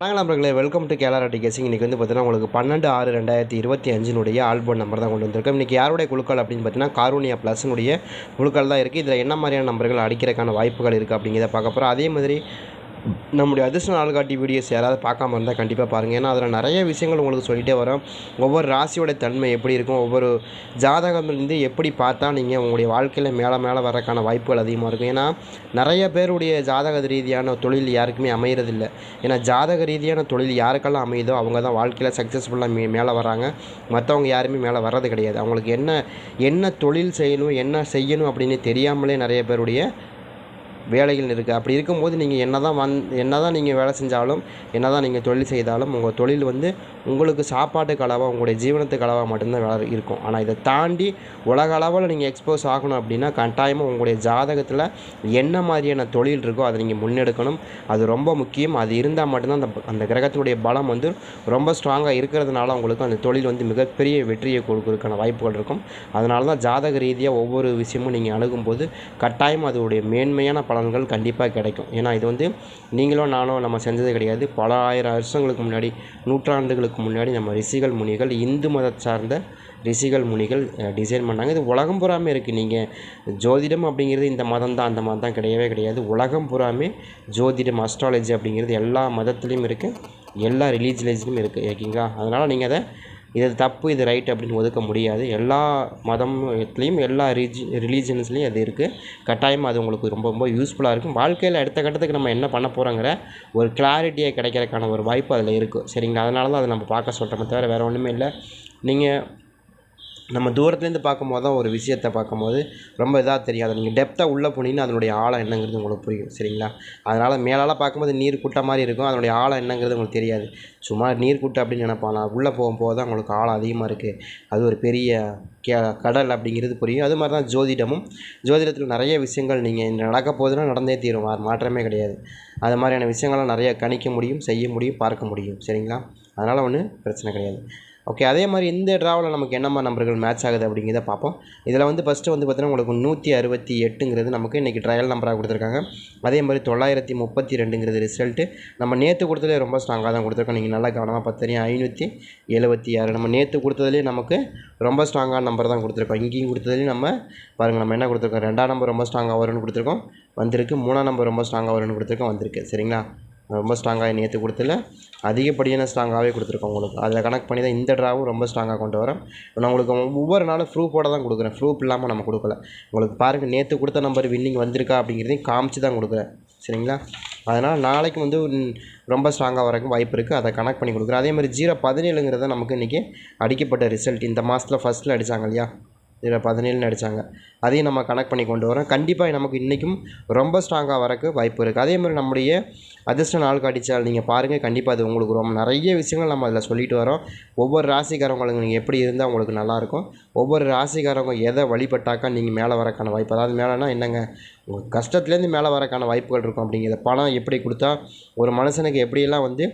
வணக்கம் நம்பர்களே welcome to கேலாராட்டி கேசிங் இன்றைக்கி வந்து பார்த்தீங்கன்னா உங்களுக்கு பன்னெண்டு ஆறு ரெண்டாயிரத்தி இருபத்தி அஞ்சினுடைய ஆல்பம் நம்பர் தான் கொண்டு வந்திருக்கோம். இன்றைக்கி யாருடைய குழுக்கள் அப்படின்னு பார்த்தீங்கன்னா காரூனியா ப்ளஸ்னுடைய குழுக்கள் தான் இருக்குது இதில் என்ன மாதிரியான நம்பர்கள் அடிக்கிறதுக்கான வாய்ப்புகள் இருக்குது அப்படிங்கிறத பார்க்க போகிறோம் அதே மாதிரி நம்முடைய அதிர்ஷ்ட நாள்காட்டி வீடியோஸ் யாராவது பார்க்காம இருந்தால் கண்டிப்பாக பாருங்கள் ஏன்னா அதில் நிறைய விஷயங்கள் உங்களுக்கு சொல்லிகிட்டே வரோம். ஒவ்வொரு ராசியோட தன்மை எப்படி இருக்கும்? ஒவ்வொரு ஜாதகம்லேருந்து எப்படி பார்த்தா நீங்கள் உங்களுடைய வாழ்க்கையில் மேலே மேலே வரக்கான வாய்ப்புகள் அதிகமாக இருக்கும்? ஏன்னா நிறைய பேருடைய ஜாதக ரீதியான தொழில் யாருக்குமே அமையறதில்ல. ஏன்னா ஜாதக ரீதியான தொழில் யாருக்கெல்லாம் அமையுதோ அவங்க தான் வாழ்க்கையில் சக்ஸஸ்ஃபுல்லாக மே மேலே வராங்க மற்றவங்க யாருமே மேலே வர்றது கிடையாது. அவங்களுக்கு என்ன என்ன தொழில் செய்யணும் என்ன செய்யணும் அப்படின்னு தெரியாமலே நிறைய பேருடைய வேலைகள் இருக்குது அப்படி இருக்கும்போது நீங்கள் என்ன தான் வந் என்ன தான் நீங்கள் வேலை செஞ்சாலும் என்ன தான் நீங்கள் தொழில் செய்தாலும் உங்கள் தொழில் வந்து உங்களுக்கு சாப்பாட்டுக்கு அளவாக உங்களுடைய ஜீவனத்துக்கு அளவாக மட்டும்தான் வேலை இருக்கும். ஆனால் இதை தாண்டி உலக அளவில் நீங்கள் எக்ஸ்போஸ் ஆகணும் அப்படின்னா கட்டாயமாக உங்களுடைய ஜாதகத்தில் என்ன மாதிரியான தொழில் இருக்கோ அதை நீங்கள் முன்னெடுக்கணும். அது ரொம்ப முக்கியம். அது இருந்தால் மட்டும்தான் அந்த அந்த கிரகத்தினுடைய பலம் வந்து ரொம்ப ஸ்ட்ராங்காக இருக்கிறதுனால உங்களுக்கு அந்த தொழில் வந்து மிகப்பெரிய வெற்றியை கொடுக்கறதுக்கான வாய்ப்புகள் இருக்கும். அதனால தான் ஜாதக ரீதியாக ஒவ்வொரு விஷயமும் நீங்கள் அணுகும்போது கட்டாயம் அதோடைய மேன்மையான பலன்கள் கண்டிப்பாக கிடைக்கும். ஏன்னா இது வந்து நீங்களும் நானும் நம்ம செஞ்சது கிடையாது. பல ஆயிரம் வருஷங்களுக்கு முன்னாடி நூற்றாண்டுகளுக்கு முன்னாடி நம்ம ரிஷிகள் முனிகள் இந்து மத சார்ந்த ரிஷிகள் முனிகள் டிசைன் பண்ணாங்க. இது உலகம் பூராமே இருக்குது நீங்கள் ஜோதிடம் அப்படிங்கிறது இந்த மதம் தான் அந்த மதம் தான் கிடையவே கிடையாது. உலகம் பூராமே ஜோதிடம் அஸ்ட்ராலஜி அப்படிங்கிறது எல்லா மதத்துலேயும் இருக்குது எல்லா ரிலீஜியஸ்லையும் இருக்குது ஓகேங்களா அதனால் நீங்கள் அதை இது தப்பு இது ரைட் அப்படின்னு ஒதுக்க முடியாது. எல்லா மதத்துலேயும் எல்லா ரிஜி ரிலீஜன்ஸ்லேயும் அது இருக்குது கட்டாயமாக அது உங்களுக்கு ரொம்ப ரொம்ப யூஸ்ஃபுல்லாக இருக்கும். வாழ்க்கையில் அடுத்த கட்டத்துக்கு நம்ம என்ன பண்ண போகிறோங்கிற ஒரு கிளாரிட்டியை கிடைக்கிறதுக்கான ஒரு வாய்ப்பு அதில் இருக்குது சரிங்களா? அதனால தான் அதை நம்ம பார்க்க சொல்கிறோமே தவிர வேறு ஒன்றுமே இல்லை. நீங்கள் நம்ம தூரத்துலேருந்து பார்க்கும்போது தான் ஒரு விஷயத்தை பார்க்கும்போது ரொம்ப இதாக தெரியாது. நீங்கள் டெப்த்தாக உள்ளே போனீங்கன்னா அதனுடைய ஆழம் என்னங்கிறது உங்களுக்கு புரியும். சரிங்களா? அதனால் மேலால் பார்க்கும்போது நீர் குட்டை மாதிரி இருக்கும். அதனுடைய ஆழம் என்னங்கிறது உங்களுக்கு தெரியாது. சும்மா நீர் குட்டை அப்படின்னு நினைப்பாங்க உள்ளே போகும்போது தான் உங்களுக்கு ஆழம் அதிகமாக இருக்குது அது ஒரு பெரிய கே கடல் அப்படிங்கிறது புரியும். அது மாதிரி தான் ஜோதிடமும். ஜோதிடத்தில் நிறைய விஷயங்கள் நீங்கள் நடக்க போகுதுன்னா நடந்தே தீரும். மாற்றமே கிடையாது. அது மாதிரியான விஷயங்கள்லாம் நிறைய கணிக்க முடியும் செய்ய முடியும் பார்க்க முடியும். சரிங்களா? அதனால் ஒன்றும் பிரச்சனை கிடையாது. ஓகே அதே மாதிரி இந்த ட்ராவில் நமக்கு என்னம்மா நம்பர்கள் மேட்ச் ஆகுது அப்படிங்கிறத பார்ப்போம். இதில் வந்து ஃபஸ்ட்டு வந்து பார்த்தீங்கன்னா உங்களுக்கு நூற்றி அறுபத்தி எட்டுங்கிறது நமக்கு இன்றைக்கி ட்ரையல் நம்பராக கொடுத்துருக்காங்க. அதே மாதிரி தொள்ளாயிரத்தி முப்பத்தி ரெண்டுங்கிறது ரிசல்ட்டு நம்ம நேற்று கொடுத்ததே ரொம்ப ஸ்ட்ராங்காக தான் கொடுத்துருக்கோம். நீங்கள் நல்லா கவனமாக பார்த்தீங்க ஐநூற்றி எழுபத்தி ஆறு நம்ம நேற்று கொடுத்ததுலேயே நமக்கு ரொம்ப ஸ்ட்ராங்கான நம்பர் தான் கொடுத்துருக்கோம். இங்கேயும் கொடுத்ததுலேயும் நம்ம பாருங்கள் நம்ம என்ன கொடுத்துருக்கோம்? ரெண்டாம் நம்பர் ரொம்ப ஸ்ட்ராங்காக வரும்னு கொடுத்துருக்கோம். வந்திருக்கு. மூணாம் நம்பர் ரொம்ப ஸ்ட்ராங்காக வரும்னு கொடுத்துருக்கோம். வந்திருக்கு. சரிங்களா? ரொம்ப ஸ்ட்ராங்காக நேற்று கொடுத்துல அதிகப்படியான ஸ்ட்ராங்காகவே கொடுத்துருக்கோம் உங்களுக்கு. அதில் கணக்கு பண்ணி தான் இந்த ட்ராவும் ரொம்ப ஸ்ட்ராங்காக கொண்டு வரேன் நான் உங்களுக்கு ஒவ்வொரு நாளும் ப்ரூஃபோட தான் கொடுக்குறேன். ப்ரூஃப் இல்லாமல் நம்ம கொடுக்கல. உங்களுக்கு பாருங்கள் நேற்று கொடுத்த நம்பர் வின்னிங் வந்திருக்கா அப்படிங்கிறதையும் காமிச்சு தான் கொடுக்குறேன். சரிங்களா? அதனால் நாளைக்கு வந்து ரொம்ப ஸ்ட்ராங்காக வரக்கு வாய்ப்பு இருக்குது அதை கனெக்ட் பண்ணி கொடுக்குறேன். அதே மாதிரி ஜீரோ பதினேழுங்கிறத நமக்கு இன்றைக்கி அடிக்கப்பட்ட ரிசல்ட் இந்த மாதத்தில் ஃபஸ்ட்டில் அடித்தாங்க இல்லையா? இதில் பதினேழுன்னு அடித்தாங்க அதையும் நம்ம கனெக்ட் பண்ணி கொண்டு வரோம். கண்டிப்பாக நமக்கு இன்றைக்கும் ரொம்ப ஸ்ட்ராங்காக வரக்கு வாய்ப்பு இருக்குது அதே மாதிரி நம்முடைய அதிர்ஷ்ட நாள் காட்டிச்சால் நீங்கள் பாருங்கள் கண்டிப்பாக அது உங்களுக்கு ரொம்ப நிறைய விஷயங்கள் நம்ம அதில் சொல்லிட்டு வரோம். ஒவ்வொரு ராசிக்காரவங்களுக்கு நீங்கள் எப்படி இருந்தால் உங்களுக்கு நல்லாயிருக்கும் ஒவ்வொரு ராசிக்காரவங்க எதை வழிபட்டாக்கா நீங்கள் மேலே வரக்கான வாய்ப்பு அதாவது மேலேனா என்னங்க? உங்கள் கஷ்டத்துலேருந்து மேலே வரக்கான வாய்ப்புகள் இருக்கும் அப்படிங்கிறத பணம் எப்படி கொடுத்தா ஒரு மனுஷனுக்கு எப்படியெல்லாம் வந்து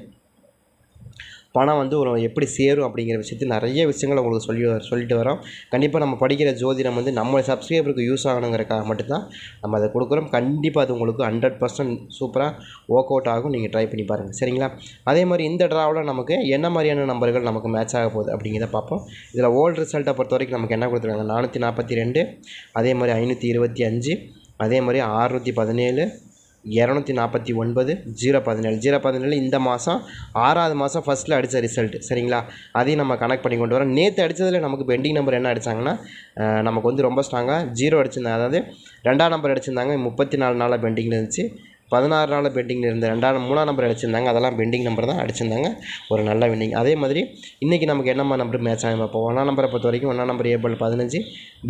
பணம் வந்து ஒரு எப்படி சேரும் அப்படிங்கிற விஷயத்தில் நிறைய விஷயங்கள் உங்களுக்கு சொல்லி சொல்லிட்டு வரோம். கண்டிப்பாக நம்ம படிக்கிற ஜோதிடம் வந்து நம்ம சப்ஸ்கிரைபருக்கு யூஸ் ஆகணுங்கிறக்காக மட்டும்தான் நம்ம அதை கொடுக்குறோம். கண்டிப்பாக அது உங்களுக்கு ஹண்ட்ரட் பர்சன்ட் சூப்பராக ஒர்க் அவுட் ஆகும். நீங்கள் ட்ரை பண்ணி பாருங்கள் சரிங்களா? அதே மாதிரி இந்த ட்ராவில் நமக்கு என்ன மாதிரியான நம்பர்கள் நமக்கு மேட்ச் ஆக போகுது அப்படிங்கிறத பார்ப்போம். இதில் ஓல்டு ரிசல்ட்டை பொறுத்த வரைக்கும் நமக்கு என்ன கொடுத்துருக்காங்க? நானூற்றி நாற்பத்தி ரெண்டு அதே மாதிரி ஐநூற்றி இருபத்தி அஞ்சு அதே மாதிரி அறுநூற்றி பதினேழு இரநூத்தி நாற்பத்தி ஒன்பது ஜீரோ பதினேழு. ஜீரோ பதினேழு இந்த மாதம் ஆறாவது மாதம் ஃபஸ்ட்டில் அடித்த ரிசல்ட் சரிங்களா? அதையும் நம்ம கனெக்ட் பண்ணி கொண்டு வரோம். நேற்று அடித்ததில் நமக்கு பெண்டிங் நம்பர் என்ன அடித்தாங்கன்னா நமக்கு வந்து ரொம்ப ஸ்ட்ராங்காக ஜீரோ அடிச்சிருந்தாங்க அதாவது ரெண்டாம் நம்பர் அடிச்சிருந்தாங்க முப்பத்தி நாலு நாளாக பெண்டிங்கில் இருந்துச்சு. பதினாறு நாள் பெண்டிங்கில் இருந்த ரெண்டாம் மூணாம் நம்பர் அடிச்சிருந்தாங்க அதெல்லாம் பெண்டிங் நம்பர் தான் அடிச்சிருந்தாங்க. ஒரு நல்ல வின்னிங் அதே மாதிரி இன்றைக்கி நமக்கு என்னம்மா நம்பர் மேட்ச் ஆகும் பார்ப்போம். ஒன்றாம் நம்பரை பொறுத்த வரைக்கும் ஒன்றாம் நம்பர் ஏ போர்டில் பதினஞ்சு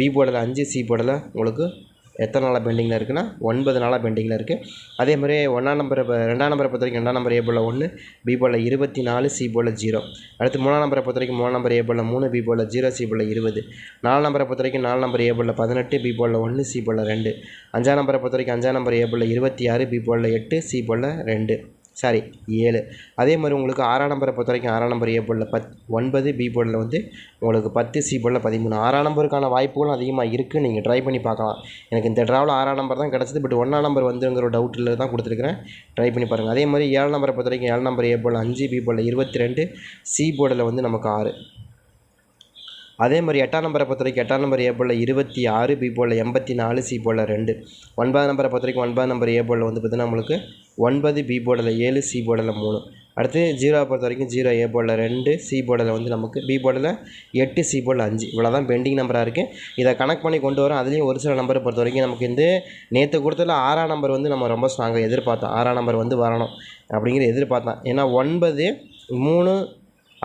பி போர்டில் அஞ்சு சி போர்டில் உங்களுக்கு எத்தனை நாளாக பெண்டிங்கில் இருக்குன்னா ஒன்பது நாளாக பெண்டிங்கில் இருக்குது அதே மாதிரி ஒன்றாம் நம்பரை இப்போ ரெண்டாம் நம்பரை பொறுத்த வரைக்கும் ரெண்டாம் நம்பர் ஏ ஒன்று பி இருபத்தி நாலு சி ஜீரோ. அடுத்து மூணாம் நம்பரை பொறுத்த வரைக்கும் மூணாம் நம்பர் ஏ மூணு பி ஜீரோ சி இருபது. நாலு நம்பரை பொறுத்த வரைக்கும் நாலு நம்பர் ஏ பதினெட்டு பி ஒன்று சி ரெண்டு. அஞ்சாம் நம்பரை பொறுத்த வரைக்கும் அஞ்சாம் நம்பர் ஏ இருபத்தி ஆறு பி எட்டு சி ரெண்டு. சாரி ஏழு. அதே மாதிரி உங்களுக்கு ஆறாம் நம்பரை பொறுத்த வரைக்கும் ஆறாம் நம்பர் ஏ போர்டில் பத் ஒன்பது பி போர்டில் வந்து உங்களுக்கு பத்து சி போர்டில் பதிமூணு. ஆறாம் நம்பருக்கான வாய்ப்புகளும் அதிகமாக இருக்குது நீங்கள் ட்ரை பண்ணி பார்க்கலாம். எனக்கு இந்த ட்ராவில் ஆறாம் நம்பர் தான் கிடச்சிது. பட் ஒன்றாம் நம்பர் வந்துங்கிற ஒரு டவுட்டில் தான் கொடுத்துருக்குறேன். ட்ரை பண்ணி பாருங்கள் அதே மாதிரி ஏழு நம்பரை பொறுத்த வரைக்கும் ஏழு நம்பர் ஏ போர்டில் அஞ்சு பி போர்டில் இருபத்தி ரெண்டு சி போர்டில் வந்து நமக்கு ஆறு. அதே மாதிரி எட்டாம் நம்பரை பொறுத்த வரைக்கும் எட்டாம் நம்பர் ஏ போலில் இருபத்தி ஆறு பி போலில் எண்பத்தி நாலு சி போலில் ரெண்டு. ஒன்பதாம் நம்பரை பொறுத்த வரைக்கும் ஒன்பதாம் நம்பர் ஏ போலில் வந்து பார்த்தீங்கன்னா நம்மளுக்கு ஒன்பது பி போர்டில் ஏழு சி போர்டில் மூணு. அடுத்து ஜீரோவை பொறுத்த வரைக்கும் ஜீரோ ஏ போர்டில் ரெண்டு சி போர்டில் வந்து நமக்கு பி போர்டில் எட்டு சி போர்டில் அஞ்சு. இவ்வளோ தான் பெண்டிங் நம்பராக இருக்குது இதை கனெக்ட் பண்ணி கொண்டு வரோம். அதுலேயும் ஒரு சில நம்பரை பொறுத்த வரைக்கும் நமக்கு வந்து நேற்று கொடுத்ததில் ஆறாம் நம்பர் வந்து நம்ம ரொம்ப ஸ்ட்ராங்காக எதிர்பார்த்தோம். ஆறாம் நம்பர் வந்து வரணும் அப்படிங்கிற எதிர்பார்த்தோம் ஏன்னா ஒன்பது மூணு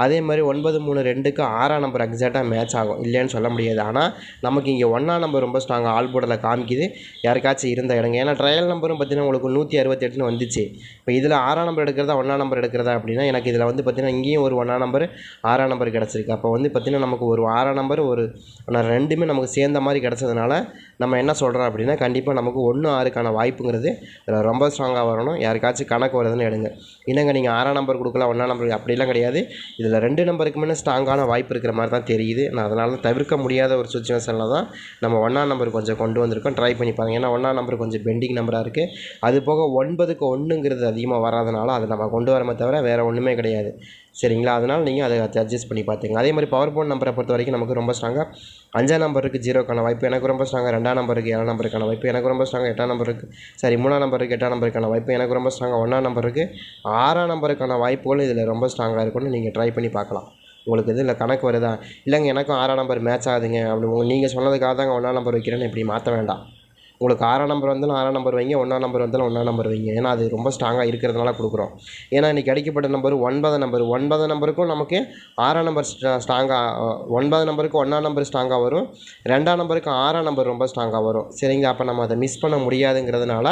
அதே மாதிரி ஒன்பது மூணு ரெண்டுக்கு ஆறாம் நம்பர் எக்ஸாக்டாக மேட்ச் ஆகும். இல்லைன்னு சொல்ல முடியாது. ஆனால் நமக்கு இங்கே ஒன்றாம் நம்பர் ரொம்ப ஸ்ட்ராங்காக ஆல் போர்டில் காமிக்குது. யாருக்காச்சும் இருந்த இடங்க ஏன்னா ட்ரையல் நம்பரும் பார்த்தீங்கன்னா உங்களுக்கு நூற்றி அறுபத்தெட்டுன்னு வந்துச்சு. இப்போ இதில் ஆறாம் நம்பர் எடுக்கிறதா ஒன்றாம் நம்பர் எடுக்கிறதா அப்படின்னா எனக்கு இதில் வந்து பார்த்திங்கன்னா இங்கேயும் ஒரு ஒன்றாம் நம்பர் ஆறாம் நம்பர் கிடச்சிருக்கு. அப்போ வந்து பார்த்திங்கன்னா நமக்கு ஒரு ஆறாம் நம்பர் ஒரு ரெண்டுமே நமக்கு சேர்ந்த மாதிரி கிடச்சதுனால நம்ம என்ன சொல்கிறோம் அப்படின்னா கண்டிப்பாக நமக்கு ஒன்று ஆறுக்கான வாய்ப்புங்கிறது ரொம்ப ஸ்ட்ராங்காக வரணும். யாருக்காச்சும் கணக்கு வருதுன்னு எடுங்க. என்னங்க நீங்கள் ஆறாம் நம்பர் கொடுக்கலாம் ஒன்றாம் நம்பர் அப்படிலாம் கிடையாது. இதில் ரெண்டு நம்பருக்கு ஸ்ட்ராங்கான வாய்ப்பு இருக்கிற மாதிரி தான் தெரியுது. நான் அதனால் தவிர்க்க முடியாத ஒரு சுச்சுவேஷனில் தான் நம்ம ஒன்றாம் நம்பர் கொஞ்சம் கொண்டு வந்திருக்கோம். ட்ரை பண்ணி பாருங்கள் ஏன்னா ஒன்றாம் நம்பர் கொஞ்சம் பெண்டிங் நம்பராக இருக்குது அது போக ஒன்பதுக்கு ஒன்றுங்கிறது அதிகமாக வராதனால அதை நம்ம கொண்டு வரமே தவிர வேறு ஒன்றுமே கிடையாது. சரிங்களா? அதனால் நீங்கள் அதை அட்ஜஸ்ட் பண்ணி பார்த்துங்க அதே மாதிரி பவர் போன் நம்பரை பொறுத்த வரைக்கும் நமக்கு ரொம்ப ஸ்ட்ராங்காக அஞ்சாம் நம்பருக்கு ஜீரோக்கான வாய்ப்பு எனக்கு ரொம்ப ஸ்ட்ராங்காக ரெண்டாம் நம்பருக்கு ஏழாம் நம்பருக்கான வாய்ப்பு எனக்கு ரொம்ப ஸ்ட்ராங்காக எட்டாம் நம்பருக்கு சரி மூணாம் நம்பருக்கு எட்டாம் நம்பருக்கான வாய்ப்பு எனக்கு ரொம்ப ஸ்ட்ராங்காக ஒன்றாம் நம்பருக்கு ஆறாம் நம்பருக்கான வாய்ப்புகளும் இதில் ரொம்ப ஸ்ட்ராங்காக இருக்கும்னு நீங்கள் ட்ரை பண்ணி பார்க்கலாம். உங்களுக்கு இதில் கணக்கு வருதா? இல்லைங்க எனக்கும் ஆறாம் நம்பர் மேட்ச் ஆகுதுங்க. அப்படி உங்க நீங்கள் சொன்னதுக்காக தாங்க ஒன்றாம் நம்பர் வைக்கிறேன்னு இப்படி மாற்ற வேண்டாம். உங்களுக்கு ஆறாம் நம்பர் வந்தாலும் ஆறாம் நம்பர் வைங்க ஒன்றாம் நம்பர் வந்தாலும் ஒன்றாம் நம்பர் வைங்க. ஏன்னா அது ரொம்ப ஸ்ட்ராங்காக இருக்கிறதுனால கொடுக்குறோம். ஏன்னா இன்றைக்கி அடிக்கப்பட்ட நம்பர் ஒன்பதாம் நம்பர் ஒன்பதாம் நம்பருக்கும் நமக்கு ஆறாம் நம்பர் ஸ்ட்ராங்காக ஒன்பதாம் நம்பருக்கு ஒன்றாம் நம்பர் ஸ்ட்ராங்காக வரும். ரெண்டாம் நம்பருக்கு ஆறாம் நம்பர் ரொம்ப ஸ்ட்ராங்காக வரும். சரிங்க அப்போ நம்ம அதை மிஸ் பண்ண முடியாதுங்கிறதுனால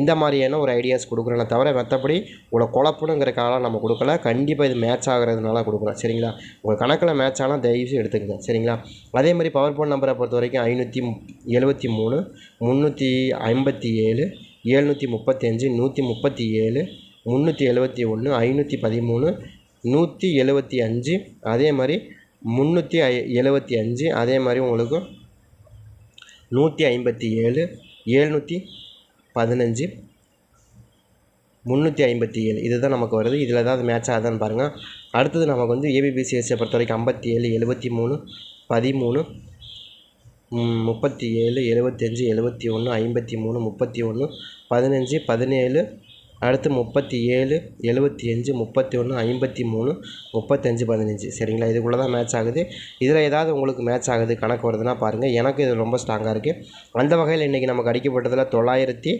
இந்த மாதிரியான ஒரு ஐடியாஸ் கொடுக்குறோம் தவிர மற்றபடி உங்களை குழப்பணுங்கிறக்காக நம்ம கொடுக்கல. கண்டிப்பாக இது மேட்ச் ஆகிறதுனால கொடுக்குறோம். சரிங்களா? உங்கள் கணக்கில் மேட்ச் ஆனால் தயவுசு எடுத்துக்கங்க. சரிங்களா? அதே மாதிரி பவர் போன் நம்பரை பொறுத்த வரைக்கும் ஐநூற்றி எழுபத்தி மூணு முந்நூற்றி ஐம்பத்தி ஏழு ஏழ்நூற்றி முப்பத்தஞ்சு நூற்றி முப்பத்தி ஏழு முந்நூற்றி எழுபத்தி ஒன்று ஐநூற்றி பதிமூணு நூற்றி எழுபத்தி அஞ்சு அதே மாதிரி முந்நூற்றி ஐ எழுபத்தி அஞ்சு அதே மாதிரி உங்களுக்கு நூற்றி ஐம்பத்தி ஏழு ஏழ்நூற்றி பதினஞ்சு முந்நூற்றி ஐம்பத்தி ஏழு. இதுதான் நமக்கு வருது. இதில் ஏதாவது மேட்ச் ஆகுதான்னு பாருங்கள் அடுத்தது நமக்கு வந்து ஏபிபிசிஎஸ்சியை பொறுத்த வரைக்கும் ஐம்பத்தி ஏழு எழுபத்தி மூணு பதிமூணு முப்பத்தி ஏழு எழுபத்தஞ்சு எழுபத்தி ஒன்று ஐம்பத்தி மூணு முப்பத்தி ஒன்று பதினஞ்சு பதினேழு அடுத்து முப்பத்தி ஏழு எழுபத்தி அஞ்சு முப்பத்தி ஒன்று ஐம்பத்தி மூணு முப்பத்தஞ்சு பதினஞ்சு. சரிங்களா? இதுக்குள்ளே தான் மேட்ச் ஆகுது. இதில் ஏதாவது உங்களுக்கு மேட்ச் ஆகுது கணக்கு வருதுன்னா பாருங்கள் எனக்கு இது ரொம்ப ஸ்ட்ராங்காக இருக்குது அந்த வகையில் இன்றைக்கி நமக்கு அடிக்கப்பட்டதில் தொள்ளாயிரத்தி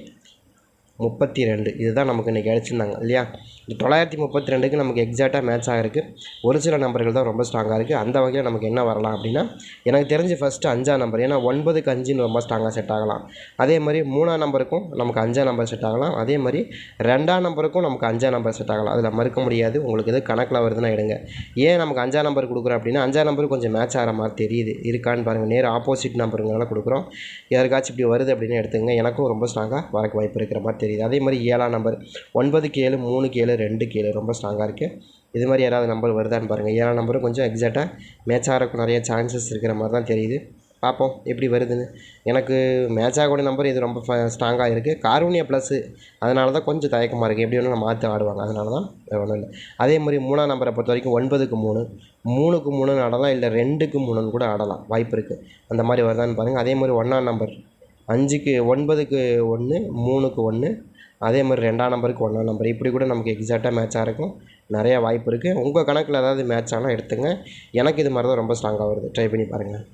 முப்பத்தி ரெண்டு இதுதான் நமக்கு இன்றைக்கி அடிச்சிருந்தாங்க இல்லையா? இந்த தொள்ளாயிரத்தி முப்பத்தி ரெண்டுக்கு நமக்கு எக்ஸாக்டாக மேட்ச் ஆகிருக்கு. ஒரு சில நம்பர்கள் தான் ரொம்ப ஸ்ட்ராங்காக இருக்குது அந்த வகையில் நமக்கு என்ன வரலாம் அப்படின்னா எனக்கு தெரிஞ்சு ஃபஸ்ட்டு அஞ்சாம் நம்பர் ஏன்னா ஒன்பதுக்கு அஞ்சுன்னு ரொம்ப ஸ்ட்ராங்காக செட் ஆகலாம். அதே மாதிரி மூணாம் நம்பருக்கும் நமக்கு அஞ்சாம் நம்பர் செட் ஆகலாம். அதே மாதிரி ரெண்டாம் நம்பருக்கும் நமக்கு அஞ்சாம் நம்பர் செட் ஆகலாம். அதில் மறுக்க முடியாது. உங்களுக்கு எது கணக்கில் வருதுன்னா எடுங்க. ஏன் நமக்கு அஞ்சாம் நம்பர் கொடுக்குறோம் அப்படின்னா அஞ்சாம் நம்பர் கொஞ்சம் மேட்ச் ஆகிற மாதிரி தெரியுது. இருக்கான்னு பாருங்கள் நேர் ஆப்போசிட் நம்பருங்களெல்லாம் கொடுக்குறோம். யாருக்காச்சும் இப்படி வருது அப்படின்னு எடுத்துங்க எனக்கும் ரொம்ப ஸ்ட்ராங்காக வரக்கு வாய்ப்பு இருக்கிற மாதிரி தெரியுது. அதே மாதிரி ஏழாம் நம்பர் ஒன்பதுக்கு ஏழு மூணுக்கு ஏழு ரெண்டுக்கு ஏழு ரொம்ப ஸ்ட்ராங்காக இருக்குது இது மாதிரி யாராவது நம்பர் வருதான்னு பாருங்கள் ஏழாம் நம்பரும் கொஞ்சம் எக்ஸாக்டாக மேட்ச் ஆகிறக்கு நிறைய சான்சஸ் இருக்கிற மாதிரி தான் தெரியுது. பார்ப்போம் எப்படி வருதுன்னு. எனக்கு மேட்ச் ஆகக்கூடிய நம்பர் இது ரொம்ப ஸ்ட்ராங்காக இருக்குது கார்வனியா ப்ளஸ்ஸு அதனால தான் கொஞ்சம் தயக்கமாக இருக்குது எப்படி ஒன்று மாற்றி ஆடுவாங்க. அதனால தான் வேறு ஒன்றும் இல்லை. அதே மாதிரி மூணாம் நம்பரை பொறுத்த வரைக்கும் ஒன்பதுக்கு மூணு மூணுக்கு மூணுன்னு ஆடலாம். இல்லை ரெண்டுக்கு மூணுன்னு கூட ஆடலாம். வாய்ப்பு இருக்குது அந்த மாதிரி வருதான்னு பாருங்கள் அதே மாதிரி ஒன்றாம் நம்பர் அஞ்சுக்கு ஒன்பதுக்கு ஒன்று மூணுக்கு ஒன்று அதே மாதிரி ரெண்டாம் நம்பருக்கு ஒன்றாம் நம்பர். இப்படி கூட நமக்கு எக்ஸாக்டாக மேட்சாக இருக்கும். நிறையா வாய்ப்பு இருக்குது உங்கள் கணக்கில் ஏதாவது மேட்ச் ஆனால் எடுத்துங்க. எனக்கு இது மாதிரி தான் ரொம்ப ஸ்ட்ராங்காக வருது. ட்ரை பண்ணி பாருங்கள்